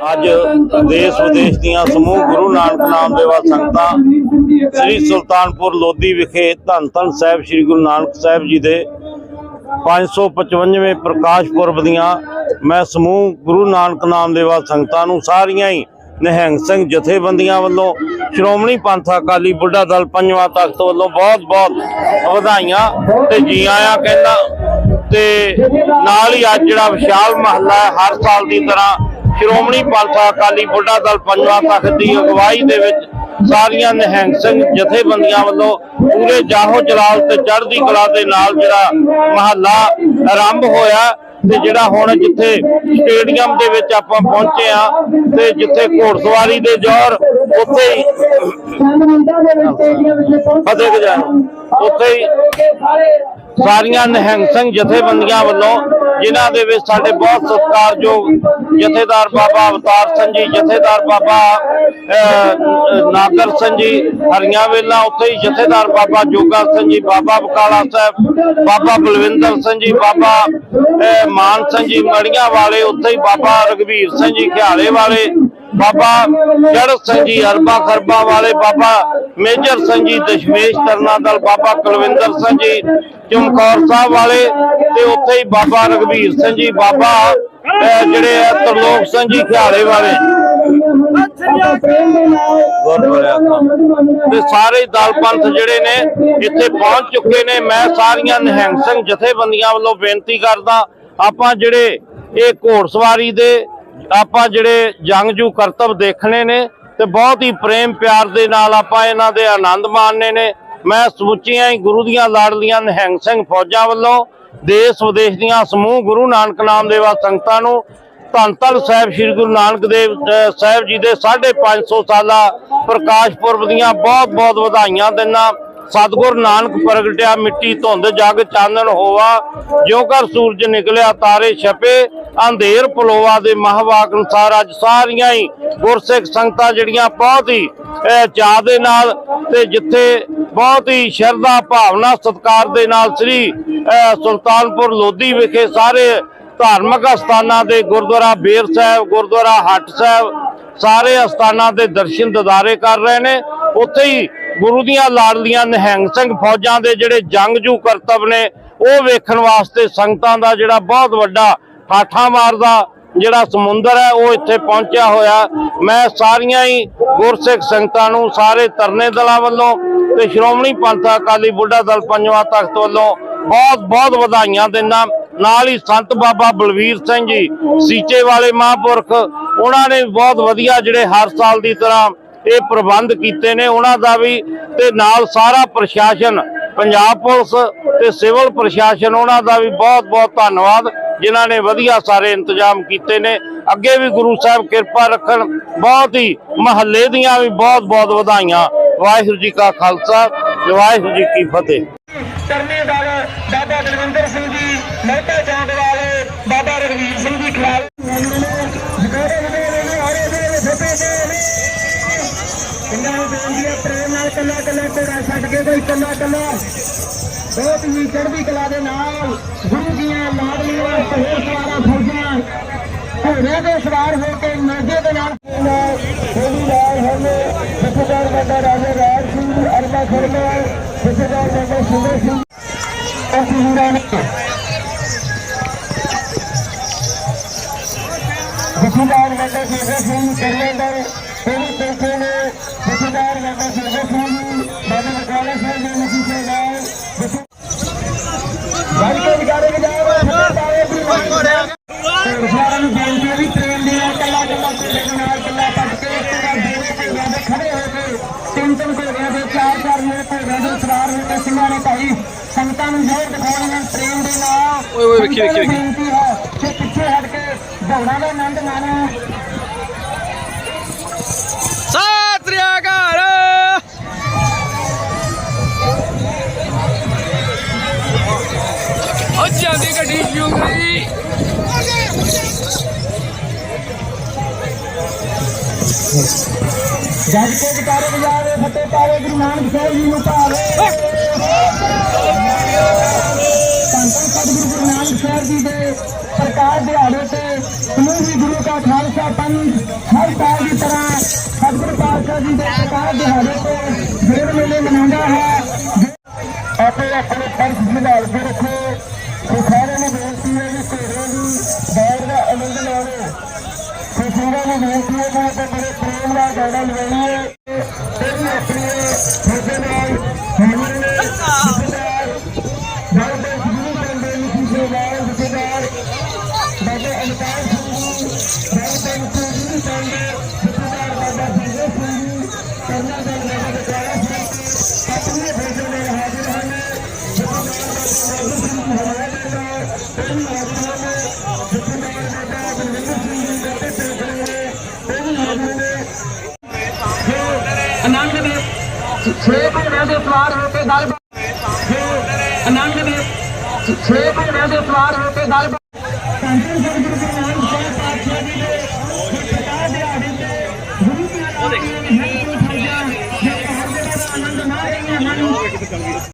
ਅੱਜ ਦੇਸ਼ ਵਿਦੇਸ਼ ਦੀਆਂ ਸਮੂਹ ਗੁਰੂ ਨਾਨਕ ਨਾਮ ਦੇਵਾ ਸੰਗਤਾਂ ਸ੍ਰੀ ਸੁਲਤਾਨਪੁਰ ਲੋਧੀ ਵਿਖੇ ਧੰਨ ਧੰਨ ਸਾਹਿਬ ਸ੍ਰੀ ਗੁਰੂ ਨਾਨਕ ਸਾਹਿਬ ਜੀ ਦੇ 555ਵੇਂ ਪ੍ਰਕਾਸ਼ ਪੁਰਬ ਦੀਆਂ ਮੈਂ ਸਮੂਹ ਗੁਰੂ ਨਾਨਕ ਨਾਮ ਦੇਵਾ ਸੰਗਤਾਂ ਨੂੰ ਸਾਰੀਆਂ ਹੀ ਨਿਹੰਗ ਸਿੰਘ ਜਥੇਬੰਦੀਆਂ ਵੱਲੋਂ ਸ਼੍ਰੋਮਣੀ ਪੰਥ ਅਕਾਲੀ ਬੁੱਢਾ ਦਲ ਪੰਜਵਾਂ ਤਖਤ ਵੱਲੋਂ ਬਹੁਤ-ਬਹੁਤ ਵਧਾਈਆਂ ਤੇ ਜੀ ਆਇਆਂ ਕਹਿੰਦਾ ਤੇ ਨਾਲ ਹੀ ਅੱਜ ਜਿਹੜਾ ਵਿਸ਼ਾਲ ਮਹੱਲਾ ਹੈ, ਹਰ ਸਾਲ ਦੀ ਤਰ੍ਹਾਂ ਸ਼੍ਰੋਮਣੀ ਪੰਥ ਅਕਾਲੀ ਬੁੱਢਾ ਦਲ ਪੰਜਵਾਂ ਤਖਤ ਦੀ ਅਗਵਾਈ ਦੇ ਵਿੱਚ ਸਾਰੀਆਂ ਨਿਹੰਗ ਸਿੰਘ ਜਥੇਬੰਦੀਆਂ ਵੱਲੋਂ ਪੂਰੇ ਜਾਹੋ ਜਲਾਲ ਤੇ ਚੜ੍ਹਦੀ ਕਲਾ ਦੇ ਨਾਲ ਜਿਹੜਾ ਮਹੱਲਾ ਆਰੰਭ ਹੋਇਆ ਤੇ ਜਿਹੜਾ ਹੁਣ ਜਿੱਥੇ ਸਟੇਡੀਅਮ ਦੇ ਵਿੱਚ ਆਪਾਂ ਪਹੁੰਚੇ ਆ ਤੇ ਜਿੱਥੇ ਘੋੜਸਵਾਰੀ ਦੇ ਜੋਰ ਉੱਥੇ ਹੀ ਫਤਿਹ ਗਜਾ ਉੱਥੇ ਹੀ। ਸਾਰੀਆਂ ਨਿਹੰਗ ਸਿੰਘ ਜਥੇਬੰਦੀਆਂ ਵੱਲੋਂ, ਜਿਨ੍ਹਾਂ ਦੇ ਵਿੱਚ ਸਾਡੇ ਬਹੁਤ ਸਤਿਕਾਰਯੋਗ ਜਥੇਦਾਰ ਬਾਬਾ ਅਵਤਾਰ ਸਿੰਘ ਜੀ, ਜਥੇਦਾਰ ਬਾਬਾ ਨਾਦਰ ਸਿੰਘ ਜੀ, ਹਰੀਆਂ ਵੇਲਾ, ਉੱਥੇ ਹੀ ਜਥੇਦਾਰ ਬਾਬਾ ਜੋਗਾ ਸਿੰਘ ਜੀ, ਬਾਬਾ ਬਕਾਲਾ ਸਾਹਿਬ, ਬਾਬਾ ਬਲਵਿੰਦਰ ਸਿੰਘ ਜੀ, ਬਾਬਾ ਮਾਨ ਸਿੰਘ ਜੀ, ਮੜੀਆਂ ਵਾਲੇ, ਉੱਥੇ ਹੀ ਬਾਬਾ ਰਗਵੀਰ ਸਿੰਘ ਜੀ ਖਿਆਲੇ ਵਾਲੇ, ਬਾਬਾ ਜੜ ਸਿੰਘ ਜੀ, ਅਰਬਾ ਖਰਬਾ ਵਾਲੇ, ਬਾਬਾ ਮੇਜਰ ਸਿੰਘ ਜੀ, ਦਸ਼ਮੇਸ਼ ਤਰਨਾ ਦਲ, ਬਾਬਾ ਕੁਲਵਿੰਦਰ ਸਿੰਘ ਜੀ ਚਮਕੌਰ ਸਾਹਿਬ ਵਾਲੇ ਤੇ ਉੱਥੇ ਹੀ ਬਾਬਾ ਰਗਵੀਰ ਸਿੰਘ ਜੀ, ਬਾਬਾ ਜਿਹੜੇ ਆ ਤਰਲੋਕ ਸਿੰਘ ਜੀ ਖਿਆਲੇ ਵਾਲੇ। ਤੇ ਸਾਰੇ ਦਲ ਪੰਥ ਜਿਹੜੇ ਨੇ, ਇੱਥੇ ਪਹੁੰਚ ਚੁੱਕੇ ਨੇ। ਮੈਂ ਸਾਰੀਆਂ ਨਿਹੰਗ ਸਿੰਘ ਜਥੇਬੰਦੀਆਂ ਵੱਲੋਂ ਬੇਨਤੀ ਕਰਦਾ, ਆਪਾਂ ਜਿਹੜੇ ਇਹ ਘੋੜਸਵਾਰੀ ਦੇ, ਆਪਾਂ ਜਿਹੜੇ ਜੰਗਜੂ ਕਰਤੱਵ ਦੇਖਣੇ ਨੇ, ਤੇ ਬਹੁਤ ਹੀ ਪ੍ਰੇਮ ਪਿਆਰ ਦੇ ਨਾਲ ਆਪਾਂ ਇਹਨਾਂ ਦੇ ਆਨੰਦ ਮਾਣਨੇ ਨੇ। ਮੈਂ ਸਮੁੱਚੀਆਂ ਹੀ ਗੁਰੂ ਦੀਆਂ ਲਾਡਲੀਆਂ ਨਿਹੰਗ ਸਿੰਘ ਫੌਜਾਂ ਵੱਲੋਂ ਦੇਸ਼ ਵਿਦੇਸ਼ ਦੀਆਂ ਸਮੂਹ ਗੁਰੂ ਨਾਨਕ ਨਾਮ ਦੇਵਾ ਸੰਗਤਾਂ ਨੂੰ ਧੰਨ ਧੰਨ ਸਾਹਿਬ ਸ੍ਰੀ ਗੁਰੂ ਨਾਨਕ ਦੇਵ ਸਾਹਿਬ ਜੀ ਦੇ 550 ਸਾਲਾ ਪ੍ਰਕਾਸ਼ ਪੁਰਬ ਦੀਆਂ ਬਹੁਤ ਬਹੁਤ ਵਧਾਈਆਂ ਦਿੰਦਾ। ਸਤਿਗੁਰ ਨਾਨਕ ਪ੍ਰਗਟਿਆ ਮਿੱਟੀ ਧੁੰਦ ਜਗ ਚਾਨਣ ਹੋਵਾ ਜਿਉ ਕਰ ਸੂਰਜ ਨਿਕਲਿਆ ਤਾਰੇ ਛਪੇ ਅੰਧੇਰ ਪਲੋਵਾ ਦੇ ਮਹਾਵਾਕ ਅਨੁਸਾਰ ਅੱਜ ਸਾਰੀਆਂ ਹੀ ਗੁਰਸਿੱਖ ਸੰਗਤਾਂ ਜਿਹੜੀਆਂ ਬਹੁਤ ਹੀ ਅਹ, ਚਾਅ ਦੇ ਨਾਲ ਤੇ ਜਿੱਥੇ ਬਹੁਤ ਹੀ ਸ਼ਰਧਾ ਭਾਵਨਾ ਸਤਿਕਾਰ ਦੇ ਨਾਲ ਸ੍ਰੀ ਸੁਲਤਾਨਪੁਰ ਲੋਧੀ ਵਿਖੇ ਸਾਰੇ ਧਾਰਮਿਕ ਅਸਥਾਨਾਂ ਦੇ ਗੁਰਦੁਆਰਾ ਬੇਰ ਸਾਹਿਬ ਗੁਰਦੁਆਰਾ ਹੱਟ ਸਾਹਿਬ ਸਾਰੇ ਅਸਥਾਨਾਂ ਦੇ ਦਰਸ਼ਨ ਦਿਦਾਰੇ ਕਰ ਰਹੇ ਨੇ। ਉੱਥੇ ਹੀ ਗੁਰੂ ਦੀਆਂ ਲਾਡਲੀਆਂ ਨਿਹੰਗ ਸਿੰਘ ਫੌਜਾਂ ਦੇ ਜਿਹੜੇ ਜੰਗਜੂ ਕਰਤੱਵ ਨੇ, ਉਹ ਵੇਖਣ ਵਾਸਤੇ ਸੰਗਤਾਂ ਦਾ ਜਿਹੜਾ ਬਹੁਤ ਵੱਡਾ ਠਾਠਾ ਮਾਰਦਾ ਜਿਹੜਾ ਸਮੁੰਦਰ ਹੈ, ਉਹ ਇੱਥੇ ਪਹੁੰਚਿਆ ਹੋਇਆ। ਮੈਂ ਸਾਰੀਆਂ ਹੀ ਗੁਰਸਿੱਖ ਸੰਗਤਾਂ ਨੂੰ, ਸਾਰੇ ਤਰਨੇ ਦਲਾਂ ਵੱਲੋਂ ਤੇ ਸ਼੍ਰੋਮਣੀ ਪੰਥ ਅਕਾਲੀ ਬੁੱਢਾ ਦਲ ਪੰਜਵਾਂ ਤਖਤ ਵੱਲੋਂ ਬਹੁਤ ਬਹੁਤ ਵਧਾਈਆਂ ਦਿੰਦਾ। ਨਾਲ ਹੀ ਸੰਤ ਬਾਬਾ ਬਲਵੀਰ ਸਿੰਘ ਜੀ, ਸੀਚੇ ਵਾਲੇ ਮਹਾਂਪੁਰਖ, ਉਹਨਾਂ ਨੇ ਬਹੁਤ ਵਧੀਆ ਜਿਹੜੇ ਹਰ ਸਾਲ ਦੀ ਤਰ੍ਹਾਂ ਇਹ ਪ੍ਰਬੰਧ ਕੀਤੇ ਨੇ ਉਹਨਾਂ ਦਾ ਵੀ ਤੇ ਨਾਲ ਸਾਰਾ ਪ੍ਰਸ਼ਾਸਨ, ਪੰਜਾਬ ਪੁਲਿਸ ਤੇ ਸਿਵਲ ਪ੍ਰਸ਼ਾਸਨ ਉਹਨਾਂ ਦਾ ਵੀ ਬਹੁਤ ਬਹੁਤ ਧੰਨਵਾਦ, ਜਿਨ੍ਹਾਂ ਨੇ ਵਧੀਆ ਸਾਰੇ ਇੰਤਜ਼ਾਮ ਕੀਤੇ ਨੇ। ਅੱਗੇ ਵੀ ਗੁਰੂ ਸਾਹਿਬ ਕਿਰਪਾ ਰੱਖਣ, ਬਹੁਤ ਹੀ ਮਹੱਲੇ ਦੀਆਂ ਵੀ ਬਹੁਤ ਬਹੁਤ ਵਧਾਈਆਂ। ਵਾਹਿਗੁਰੂ ਜੀ ਕਾ ਖਾਲਸਾ, ਵਾਹਿਗੁਰੂ ਜੀ ਕੀ ਫਤਿਹ। ਕੋਈ ਕੱਲਾ ਕੱਲਾ ਬਹੁਤ ਹੀ ਚੜ੍ਹਦੀ ਕਲਾ ਦੇ ਨਾਲ ਗੁਰੂ ਦੀਆਂ ਲਾਡਲੀਆਂ ਸਹੇਰ ਸਵਾਰਾ ਫੌਜਾਂ ਘੋੜਿਆਂ ਦੇ ਸਵਾਰ ਹੋ ਕੇ ਨੇਜੇ ਦੇ ਨਾਲ ਹੋਲੀ ਲਾਲ ਹਰਨੇ ਜਥੇਦਾਰ ਬਾਬਾ ਰਾਜਾ ਰਾਜ ਸਿੰਘ ਅਰਬਾ ਖਰਮਾ ਜਥੇਦਾਰ ਬਾਬਾ ਸੁੰਦਰ ਸਿੰਘ। ਅਸੀਂ ਹੀਰਾ ਨੇ ਜਥੇਦਾਰ ਬਾਬਾ ਸੁੰਦਰ ਸਿੰਘ ਕਰਨੇਦਰ ਕੋਈ ਪੈਸੇ ਨੇ। ਜਥੇਦਾਰ ਬਾਬਾ ਸੁੰਦਰ ਸਿੰਘ। ਕੇ ਵਿਚਾਰੇ ਵਿਚਾਰੇ ਸਾਰਿਆਂ ਨੂੰ ਬੇਨਤੀ ਹੈ ਵੀ ਪ੍ਰੇਮ ਦੇ ਨਾਲ ਕੱਲਾ ਕੱਲਾ ਕੋਲੇ ਦੇ ਨਾਲ ਕੱਲਾ ਪੱਟ ਕੇ ਇੱਕ ਵਾਰ ਦੇਵੇ ਘੋੜਿਆਂ ਦੇ ਖੜੇ ਹੋ ਕੇ ਤਿੰਨ ਤਿੰਨ ਘੋੜਿਆਂ ਦੇ ਚਾਰ ਚਾਰ ਮੇਰੇ ਘੋੜਿਆਂ ਦੇ ਸਵਾਰ ਹੋ ਕੇ ਸਿੰਘਾਂ ਨੇ ਭਾਈ ਸੰਗਤਾਂ ਨੂੰ ਜ਼ੋਰ ਦਿਖਾਉਣ ਨਾਲ ਪ੍ਰੇਮ ਦੇ ਨਾਲ ਓਏ ਓਏ ਵੇਖੀ ਵੇਖੀ ਬੇਨਤੀ ਹੈ ਕਿ ਪਿੱਛੇ ਹਟ ਕੇ ਦੌੜਾਂ ਦਾ ਆਨੰਦ ਮਾਣੋ। ਸਤਿ ਸ੍ਰੀ ਸਾਡੀ ਗੁਰੂ ਨਾਨਕ ਸਾਹਿਬ ਜੀ ਨੂੰ ਭਾਵੇ ਸਤਿਗੁਰੂ ਗੁਰੂ ਨਾਨਕ ਸਾਹਿਬ ਜੀ ਦੇ ਪ੍ਰਕਾਸ਼ ਦਿਹਾੜੇ ਤੇ ਸਮੂਹ ਵੀ ਗੁਰੂ ਦਾ ਖਾਲਸਾ ਪੰਥ ਹਰ ਸਾਲ ਦੀ ਤਰ੍ਹਾਂ ਸਤਿਗੁਰੂ ਪਾਤਸ਼ਾਹ ਜੀ ਦੇ ਪ੍ਰਕਾਸ਼ ਦਿਹਾੜੇ ਤੇ ਜਿਹੜੇ ਮੇਲੇ ਮਨਾਉਂਦਾ ਹੈ ਤੇ ਜਿਹੜੇ ਪ੍ਰੇਮ ਦਾ ਗਾਣਾ ਲਵਾਈਏ ਤੇ ਵੀ ਆਪਣੇ ਫਰਜ਼ ਨਾਲ ਦੇ ਸਵਾਰ ਹੋ ਕੇ ਗੱਲ 99 ਦੇ 6 ਮਹੀਨਿਆਂ ਦੇ ਸਵਾਰ